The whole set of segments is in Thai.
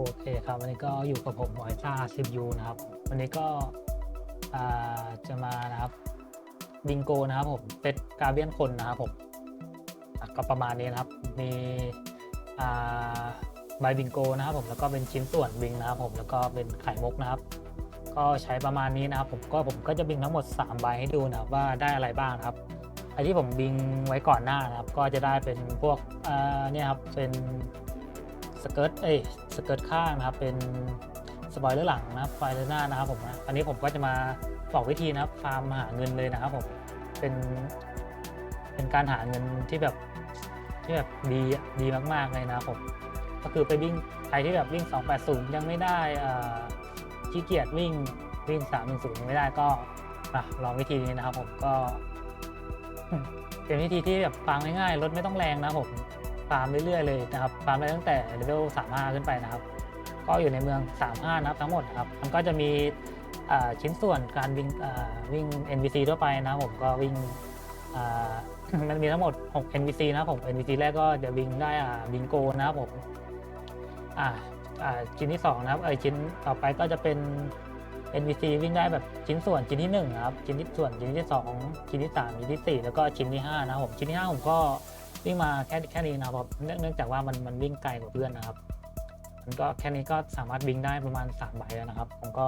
โอเคครับ วันนี้ก็อยู่กับผมหอยซ่าซิบยูนะครับ วันนี้ก็จะมานะครับบิงโกนะครับผมเซตกาเบียนคนนะครับผมก็ประมาณนี้นะครับ มีใบบิงโกนะครับผมแล้วก็เป็นชิ้นส่วนบิงนะครับผมแล้วก็เป็นไข่มุกนะครับ ก็ใช้ประมาณนี้นะครับ ผมก็ผมก็จะบิงทั้งหมด 3 ใบให้ดูนะครับว่าได้อะไรบ้างครับไอที่ผมบิงไว้ก่อนหน้านะครับ ก็จะได้เป็นพวกเนี่ยครับเป็น สเกิร์ตเอ้ยสเกิร์ตข้างนะครับ เป็นสปอยเลอร์หลังนะครับไฟเลอร์หน้านะครับผมนะอันนี้ผมก็จะมาบอกวิธีนะครับฟาร์มหาเงินเลยนะครับผมเป็นเป็นการหาเงินที่แบบที่แบบดีดีมากๆเลยนะครับผมก็คือไปวิ่งใครที่แบบวิ่ง 280 ยังไม่ได้ขี้เกียจวิ่งวิ่ง 310 ยังไม่ได้ก็ลองวิธีนี้นะครับผมก็เป็นวิธีที่แบบฟาร์มง่ายๆรถไม่ต้องแรงนะครับผม ฟาร์มเรื่อยๆเลยนะครับฟาร์มได้ตั้งแต่เลเวล35 ขึ้นไปนะครับ ก็อยู่ในเมือง 35 นะครับทั้งหมดครับมันก็จะมีชิ้นส่วนการวิ่งอ่าวิ่ง NPC ทั่วไปนะผมก็วิ่งมันมีทั้งหมด 6 NPC นะผม NPC แรกก็จะวิ่งได้อ่าบิงโกนะครับผมชิ้นที่ 2 นะครับเอชิ้นต่อไปก็จะเป็น NPC วิ่งได้แบบชิ้นส่วนชิ้นที่1นะครับชิ้นที่ส่วนชิ้นที่ 2 ชิ้นที่ 3 ชิ้นที่ 4 แล้วก็ชิ้นที่5นะครับผมชิ้นที่ 5 ผมก็ วิ่งมาแค่แค่นี้นะครับเนื่องเนื่องจากว่ามันมันวิ่งไกลกว่าเพื่อนนะครับ มันก็แค่นี้ก็สามารถบิงได้ประมาณ3ใบแล้วนะครับ ผมก็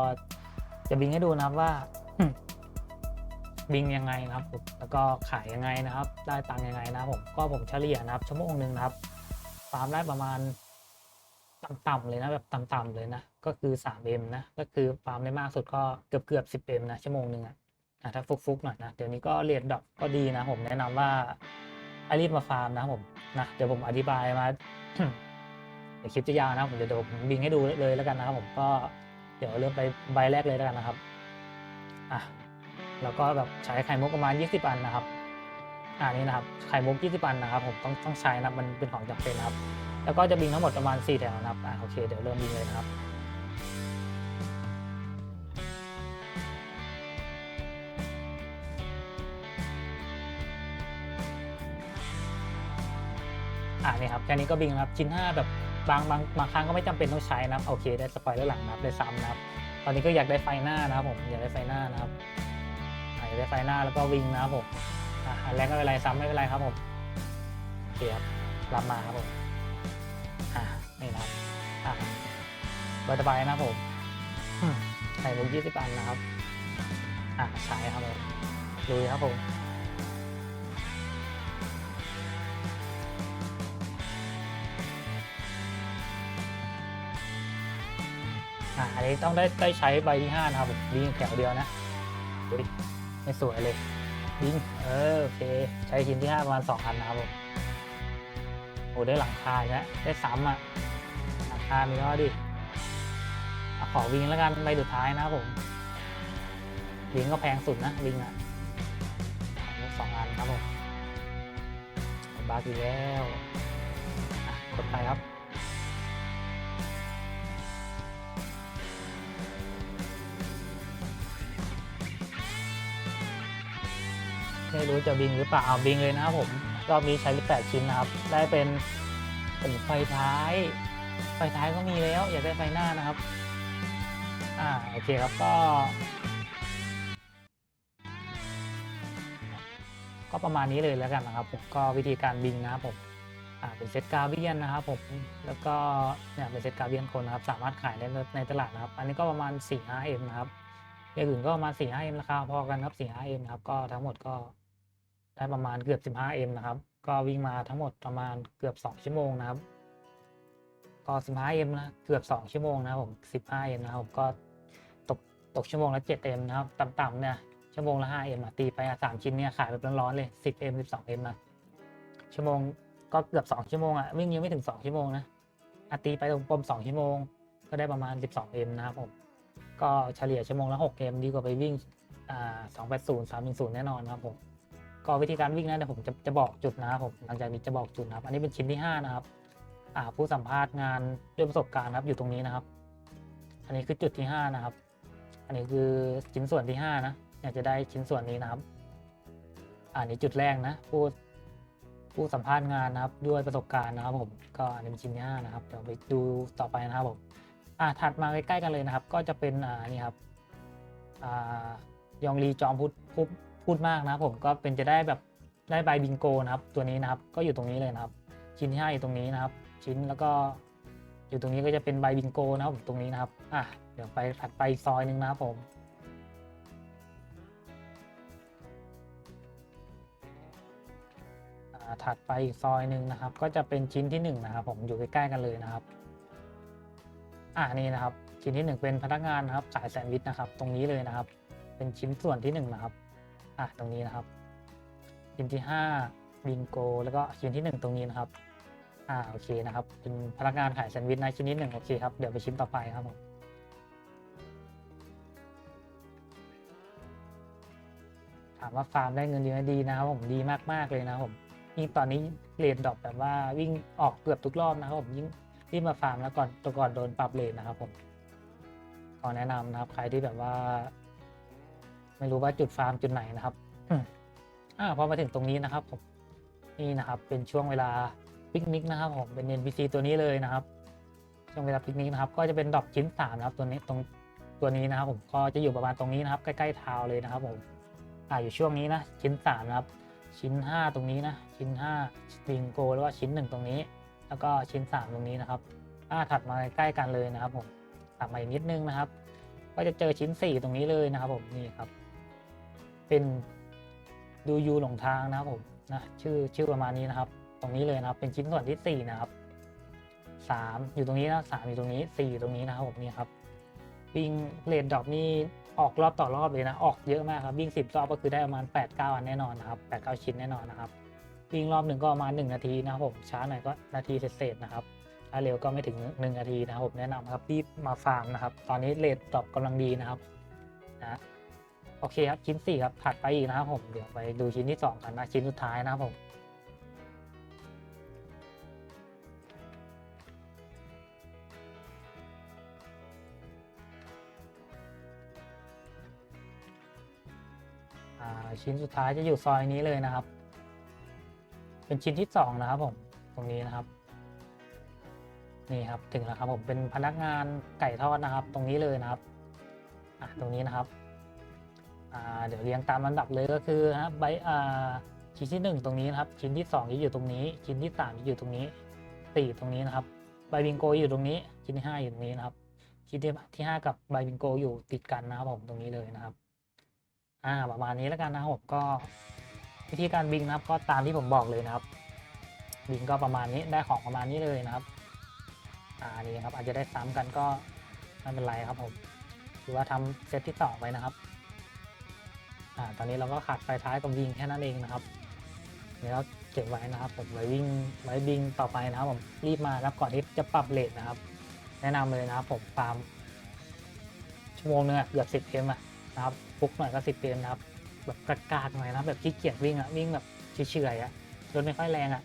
จะบิงให้ดูนะครับว่าบิงยังไงนะครับผมแล้วก็ขายยังไงนะครับ ได้ตังค์ยังไงนะครับผมก็ผมเฉลี่ยนะครับชั่วโมงหนึ่งนะครับฟาร์มได้ประมาณต่ำๆเลยนะแบบต่ำๆเลยนะก็คือ 3M นะก็คือฟาร์มได้มากสุดก็เกือบเกือบ 10M นะชั่วโมงหนึ่งอะอะถ้าฟุกๆหน่อยนะเดี๋ยวนี้ก็เรียนดอกก็ดีนะผมแนะนำว่า ให้รีบมาฟาร์มนะครับผมนะเดี๋ยวผมอธิบายมาเดี๋ยวคลิปจะยาวนะผมเดี๋ยวเดี๋ยวผมบิงให้ดูเลยแล้วกันนะครับผมก็เดี๋ยวเริ่มไปใบแรกเลยแล้วกันนะครับอะแล้วก็แบบใช้ไข่มุกประมาณ 20 อันนะครับอ่านี่นะครับไข่มุก 20 อันนะครับ ผมต้องต้องใช้นับมันเป็นของจำเป็นนะครับ แล้วก็จะบิงทั้งหมดประมาณ 4 แถวนะครับอ่าโอเคเดี๋ยวเริ่มบิงเลยนะครับ อ่านี่ครับแค่นี้ก็บิงนะครับชิ้น 5 แบบบางบางบางครั้งก็ไม่จำเป็นต้องใช้นะครับโอเค ได้สปอยเลอร์หลังนะครับได้ซ้ำนะครับ ตอนนี้ก็อยากได้ไฟหน้านะครับผมอยากได้ไฟหน้านะครับอยากได้ไฟหน้าแล้วก็วิงนะครับผมอ่าแรกก็ไม่เป็นไรซ้ำไม่เป็นไรครับผมโอเคครับรับมาครับผมอ่านี่นะครับอ่าใบต่อไปนะครับผมอืมไข่มุกยี่สิบอันนะครับอ่าใช้ครับผมลุยครับผม อันนี้ต้องได้ได้ใช้ใบที่ห้านะครับผมบิงแถวเดียวนะไม่สวยเลยบิงเออโอเค ใช้ชิ้นที่ห้าประมาณสองอันนะครับผมโอ้ได้หลังคาอีกแล้วได้ซ้ำอะหลังคามีแล้วดิอขอวิงแล้วกันใบสุดท้ายนะครับผมวิงก็แพงสุดนะวิงอะสองอันครับผมบาร์อีกแล้วกดไปครับ ไม่รู้จะบิงหรือเปล่าเอาบิงเลยนะครับผมรอบนี้ใช้แปดชิ้นนะครับ ได้เป็นเป็นไฟท้าย ไฟท้ายก็มีแล้ว อยากได้ไฟหน้านะครับ อ่าโอเคครับก็ ก็ประมาณนี้เลยแล้วกันนะครับผมก็วิธีการบิงนะครับผมอ่าเป็นเซตกาเวียนนะครับผมแล้วก็เนี่ยเป็นเซตกาเวียนคนนะครับ สามารถขายได้ในตลาดนะครับ อันนี้ก็ประมาณ 4-5M นะครับอย่างอื่นก็ประมาณ 4-5M ราคาพอกันครับ 4-5M นะครับก็ทั้งหมดก็ ได้ประมาณเกือบ 15M นะครับ ก็วิ่งมาทั้งหมดประมาณเกือบ 2 ชั่วโมงนะครับ ก็ 15M นะ เกือบ 2 ชั่วโมงนะครับผม 15M นะครับก็ตกตกชั่วโมงละ 7M นะครับ ต่ำๆเนี่ย ชั่วโมงละ 5M อะตีไปอะ3ชิ้นเนี่ยขายแบบร้อนๆเลย 10M 12M นะ ชั่วโมงก็เกือบ 2 ชั่วโมงอะ วิ่งยังไม่ถึง 2 ชั่วโมงนะอะตีไปตรงปม 2 ชั่วโมง ก็ได้ประมาณ 12M นะครับผม ก็เฉลี่ยชั่วโมงละ6เกมดีกว่าไปวิ่งอ่า280 310 แน่นอนครับผม ก็วิธีการวิ่งนะเดี๋ยวผมจะจะบอกจุดนะครับผมหลังจากนี้จะบอกจุดนะครับ อันนี้เป็นชิ้นที่ 5 นะครับ อ่าผู้สัมภาษณ์งานด้วยประสบการณ์ครับอยู่ตรงนี้นะครับ อันนี้คือจุดที่ 5 นะครับ อันนี้คือชิ้นส่วนที่ 5 นะอยากจะได้ชิ้นส่วนนี้นะครับอ่านี้จุดแรกนะผู้ผู้สัมภาษณ์งานนะครับด้วยประสบการณ์นะครับผมก็อันนี้เป็นชิ้นที่ห้านะครับเดี๋ยวไปดูต่อไปนะครับผมอ่าถัดมาใกล้ๆกันเลยนะครับ ก็จะเป็นอ่านี่ครับอ่ายองลีจอมพูดพูด พูดมากนะผมก็เป็นจะได้แบบได้ใบบิงโกนะครับตัวนี้นะครับก็อยู่ตรงนี้เลยนะครับ ชิ้นที่ห้าอยู่ตรงนี้นะครับ ชิ้นแล้วก็อยู่ตรงนี้ก็จะเป็นใบบิงโกนะครับผมตรงนี้นะครับอะเดี๋ยวไปถัดไปซอยหนึ่งนะครับผมถัดไปอีกซอยหนึ่งนะครับ ก็จะเป็นชิ้นที่หนึ่งนะครับผมอยู่ใกล้ๆกันเลยนะครับ อ่านี่นะครับ ชิ้นที่หนึ่งเป็นพนักงานนะครับขายแซนด์วิชนะครับ ตรงนี้เลยนะครับ เป็นชิ้นส่วนที่หนึ่งนะครับ อะตรงนี้นะครับชิ้นที่ห้าบิงโก แล้วก็ชิ้นที่หนึ่งตรงนี้นะครับ อ่าโอเคนะครับ เป็นพนักงานขายแซนด์วิชนะชิ้นที่หนึ่งโอเคครับ เดี๋ยวไปชิ้นต่อไปครับผมถามว่าฟาร์มได้เงินเยอะดีนะครับผมดีมากๆเลยนะครับผมยิ่งตอนนี้เลทดรอปแบบว่าวิ่งออกเกือบทุกรอบนะครับผมยิ่งรีบมาฟาร์มแล้วก่อนตัวก่อนโดนปรับเลทนะครับผมขอแนะนำนะครับใครที่แบบว่า ไม่รู้ว่าจุดฟาร์มจุดไหนนะครับอืมอ่าพอมาถึงตรงนี้นะครับผมนี่นะครับ เป็นช่วงเวลาปิกนิกนะครับผมเป็น NPC ตัวนี้เลยนะครับ ช่วงเวลาปิกนิกนะครับ ก็จะเป็นดรอปชิ้นสามนะครับ ตัวนี้ตรงตัวนี้นะครับ ผมก็จะอยู่ประมาณตรงนี้นะครับ ใกล้ๆเท้าเลยนะครับ ผมอ่าอยู่ช่วงนี้นะชิ้นสามนะครับ ชิ้น5ตรงนี้นะชิ้น5บิงโกแล้วก็ชิ้น1ตรงนี้ แล้วก็ชิ้น3ตรงนี้นะครับอ่าถัดมาใกล้ๆกันเลยนะครับ ผมถัดมาอีกนิดนึงนะครับ ก็จะเจอชิ้น4ตรงนี้เลยนะครับ ผมนี่ครับ เป็นดูยูหลงทางนะครับผมนะชื่อชื่อประมาณนี้นะครับ ตรงนี้เลยนะครับ เป็นชิ้นส่วนที่ 4 นะครับ 3 อยู่ตรงนี้นะ3อยู่ตรงนี้ 4 ตรงนี้นะครับผมนี่ครับวิ่งเลดดรอปนี่ออกรอบต่อรอบเลยนะ ออกเยอะมากครับวิ่ง 10 รอบก็คือได้ประมาณ 8 9 อันแน่นอนนะครับ8 9 ชิ้นแน่นอนนะครับวิ่งรอบหนึ่งก็ประมาณ 1 นาทีนะครับผมช้าหน่อยก็นาทีเศษๆนะครับถ้าเร็วก็ไม่ถึง 1 นาทีนะครับผมแนะนำครับรีบมาฟาร์มนะครับ ตอนนี้เลทดรอปกำลังดีนะครับนะ โอเคครับชิ้น4ครับถัดไปอีกนะครับผมเดี๋ยวไปดูชิ้นที่ 2 กันนะชิ้นสุดท้ายนะครับผมชิ้นสุดท้ายจะอยู่ซอยนี้เลยนะครับ เป็นชิ้นที่สองนะครับผมตรงนี้นะครับ นี่ครับถึงแล้วครับผมเป็นพนักงานไก่ทอดนะครับ ตรงนี้เลยนะครับ อะตรงนี้นะครับ เดี๋ยวเรียงตามลำดับเลยก็คือนะครับใบอ่าชิ้นที่หนึ่งตรงนี้นะครับ ชิ้นที่สองจะอยู่ตรงนี้ ชิ้นที่สามจะอยู่ตรงนี้สี่ตรงนี้นะครับใบบิงโกอยู่ตรงนี้ ชิ้นที่ห้าอยู่ตรงนี้นะครับ ชิ้นที่ที่ห้ากับใบบิงโกอยู่ติดกันนะครับผมตรงนี้เลยนะครับอ่าประมาณนี้แล้วกันนะครับผมก็วิธีการบิงนะครับก็ตามที่ผมบอกเลยนะครับ บิงก็ประมาณนี้ได้ของประมาณนี้เลยนะครับอ่านี่ครับอาจจะได้ซ้ำกันก็ไม่เป็นไรครับผมหรือว่าทำเซตที่สองไปนะครับ อ่าตอนนี้เราก็ขาดไฟท้ายกับวิ่งแค่นั้นเองนะครับเดี๋ยวเราเก็บไว้นะครับ ผมไว้วิ่งไว้บิงต่อไปนะครับผมรีบมานะครับก่อนที่จะปรับเลทนะครับ แนะนำเลยนะครับผมฟาร์มชั่วโมงนึงอะเกือบสิบเอ็มอะนะครับฟุกหน่อยก็สิบเอ็มนะครับแบบกากากๆหน่อยนะแบบขี้เกียจวิ่งอะวิ่งแบบเฉยๆอะรถไม่ค่อยแรงอะ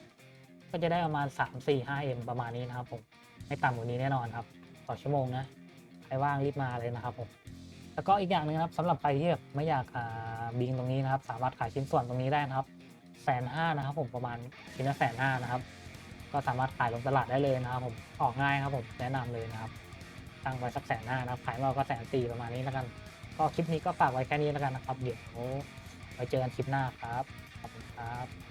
ก็จะได้ประมาณ3 4 5 m ประมาณนี้นะครับผมไม่ต่ำกว่านี้แน่นอนครับ ต่อชั่วโมงนะใครว่างรีบมาเลยนะครับผม แล้วก็อีกอย่างหนึงครับสำหรับใครที่แบบไม่อยากบิงตรงนี้นะครับ สามารถขายชิ้นส่วนตรงนี้ได้นะครับแสนห้านะครับผมประมาณชิ้นละแสนห้านะครับ ก็สามารถขายลงตลาดได้เลยนะครับผมออกง่ายครับผมแนะนำเลยนะครับตั้งไว้สักแสนห้านะครับขายมาก็แสนสี่ประมาณนี้แล้วกัน ก็คลิปนี้ก็ฝากไว้แค่นี้แล้วกันนะครับ เดี๋ยวไว้เจอกันคลิปหน้าครับขอบคุณครับ